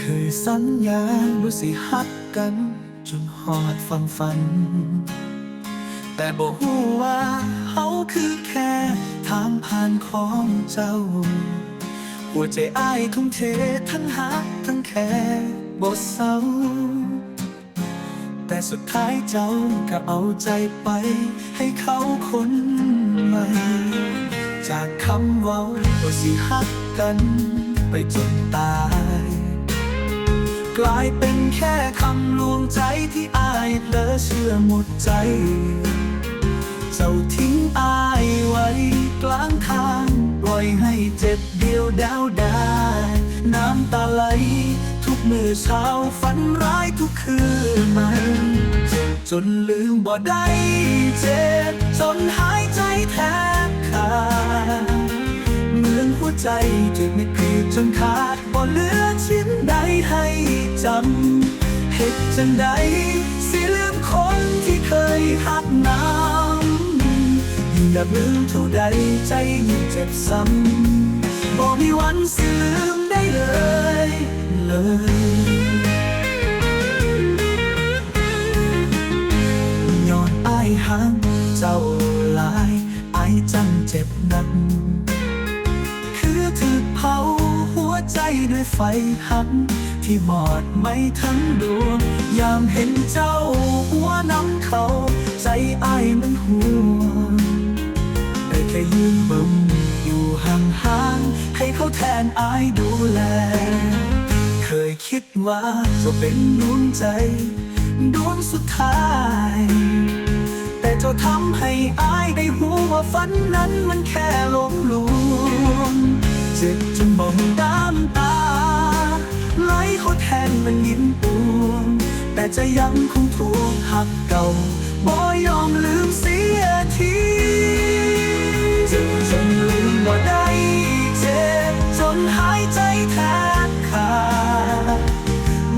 เคยสัญญาว่าสิฮักกัน จนหอดฟังฝัน แต่บอกฮู้ว่าเขาคือแค่ทางผ่านของเจ้า หัวใจอ้ายทุ่มเททั้งฮักทั้งแค่บ่เศร้า แต่สุดท้ายเจ้าก็เอาใจไป ให้เขาคนใหม่ จากคำเว้าว่าสิฮักกัน ไปจนตาย กลายเป็นแค่คำลวงใจที่อายเพลอเชื่อหมดใจ เจ้าทิ้งอายไว้กลางทางปล่อยให้เจ็บเดียวดาวดายน้ำตาไหล ทุกมือเช้า ฝันร้ายทุกคืนมัน จนลืมบ่ได้เจ็บจนหายใจแทบขาดเหมือนหัวใจถูกไม่กรีดจนขาดบ่เหลือชิ้นใดให้จำเหตุจังใดสิลืมคนที่เคยหักน้ำยิ่งดับลืมเท่าใดใจยิ่งเจ็บซ้ำบ่มีวันสิลืมได้เลยเลย อนอาเจ้าหลายไอจังเจ็บนัก คือถูกเผาหัวใจด้วยไฟหัก ที่บอดไม่ทั้งดวง ยามเห็นเจ้าหัวน้ำเขา ใจไอามันห่วงได้แค่ยืนบิ่มอยู่ห่างๆให้เขาแทนไอดูแล เคยคิดว่าจะเป็นดวงใจดวงสุดท้าย เจ้าทำให้อายได้หูว่าฝันนั้นมันแค่หลงลวงเจ็บจนบ่มีน้ำตาไหลเขาแทนมันยิ้มปวงแต่จะยังคงถูกหักเก่าบ่ยอมลืมเสียทีเจ็บจนลืมบ่ได้เจ็บจนหายใจแทบขาด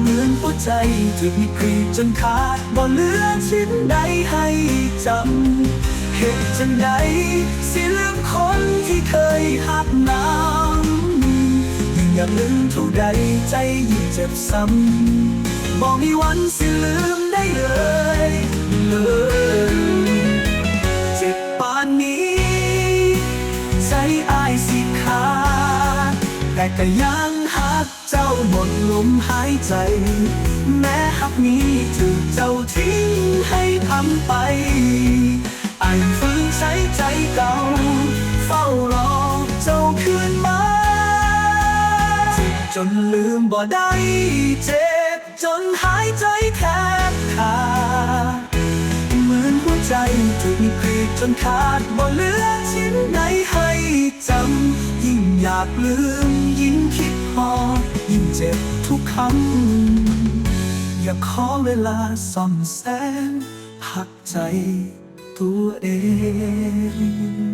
เหมือนหัวใจถูกมีกรีดจนขาดบ่เหลือชิ้นใดให้ จำเหตุจังใดสิลืมคนที่เคยหักน้ำยิ่งอยากลืมเท่าใดใจยิ่งเจ็บซ้ำบอกมีวันสิลืมได้เลยเลยเจ็บปานนี้ ใจอายสิขาดแต่ก็ยังหักเจ้าหมดลมหายใจ แม้หักนี้ถูกเจ้าทิ้งให้ทำไปอายฝืนใช้ใจเก่า เฝ้ารอเจ้าคืนมา จนลืมบ่ได้เจ็บ จนหายใจแทบขาดเหมือนหัวใจถูกกรีดจนขาดบ่เหลือชิ้นใดให้จำ ยิ่งอยากลืมยิ่งคิดพอดยิ่งเจ็บทุกคำอยากขอเวลาซ่อมแซม พักใจตัวเอง